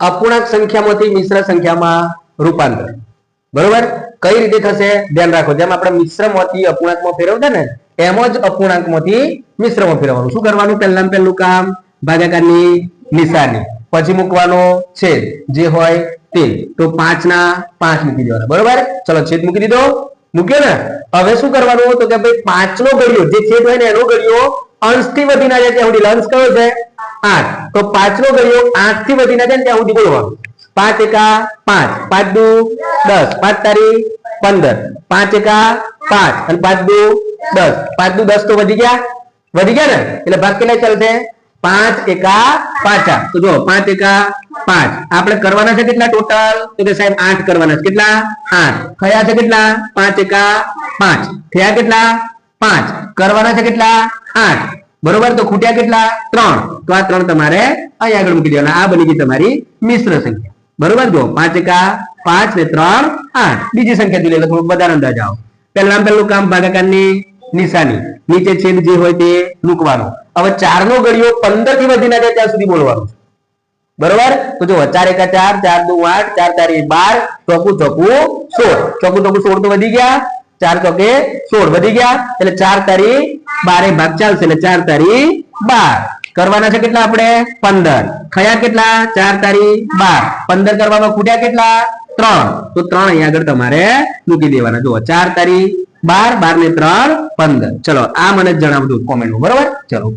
અપૂર્ણાંક સંખ્યામાંથી મિશ્ર સંખ્યામાં રૂપાંતર. બરોબર? કઈ રીતે થશે? ધ્યાન રાખો, જેમ આપણે મિશ્રમાંથી અપૂર્ણાંકમાં ફેરવતા ને, એમ જ અપૂર્ણાંકમાંથી મિશ્રમાં ફેરવવાનું. શું કરવાનું? પહેલા પહેલું કામ, ભાગાકારની નિશાની. પછી મૂકવાનો છેદ. જે હોય તે. તો પાંચ ના પાંચ મૂકી દેવાના. બરોબર? ચલો, છેદ મૂકી દીધો. મૂક્યો ને? હવે શું કરવાનું? તો કે ભાઈ પાંચ નો ઘડિયો, જે છેદ હોય ને, એનો ઘડિયો અંશથી વધી ના જાય ત્યાં સુધી, અંશ કયો છે? આઠ. તો પાંચનો ગયો આઠથી વધી ના જાય ને ત્યાં સુધી બોલવાનું. પાંચ એકા પાંચ. પાંચ દુ દસ. પાંચ તારી પંદર. પાંચ એકા પાંચ. અને પાંચ દુ દસ. પાંચ દુ દસ તો વધી ગયા. વધી ગયા ને? એટલે ભાગ કેટલા ચાલશે પાંચ એકા પાચા. તો જો પાંચ એકા પાંચ. આપણે કરવાના છે કેટલા ટોટલ તો કે સાહેબ આઠ કરવાના છે. કેટલા? આઠ. થયા છે કેટલા? પાંચ એકા પાંચ. થયા કેટલા? પાંચ. કરવાના છે કેટલા? આઠ. બરોબર? તો ખૂટ્યા કેટલા? ત્રણ. તો આ ત્રણ તમારે અહીં આગળ મૂકી દેવાના. આ બની ગઈ તમારી મિશ્ર સંખ્યા. બરોબર? જો પાંચ એકા પાંચ ને ત્રણ આઠ. બીજી સંખ્યા જોઈએ થોડુંક વધારે અંદાજ આવો. પહેલા પહેલું કામ ભાગાકારની નિશાની. નીચે છેદ જે હોય તે મૂકવાનો. હવે ચાર નો ગળિયો પંદરથી વધી ના જાય ત્યાં સુધી બોલવાનું બરોબર? તો જો ચાર એકા ચાર ચાર દુ આઠ, ચાર તારી બાર, ચોકું ચોકું સોળ. ચોકું ચોકું સોળ તો વધી ગયા. ચાર ચોકે સોળ વધી ગયા. એટલે ચાર તારી બારે ભાગ ચાલશે એટલે ચાર તારી બાર. કરવાના છે કેટલા આપણે? પંદર. ખયા કેટલા? ચાર તારી બાર. પંદર કરવામાં ખૂટ્યા કેટલા? ત્રણ. તો ત્રણ અહીંયા આગળ તમારે મૂકી દેવાના. જુઓ, ચાર તારી બાર બાર ને ત્રણ, પંદર. ચલો, આ મને જણાવજો કોમેન્ટમાં બરોબર? ચલો.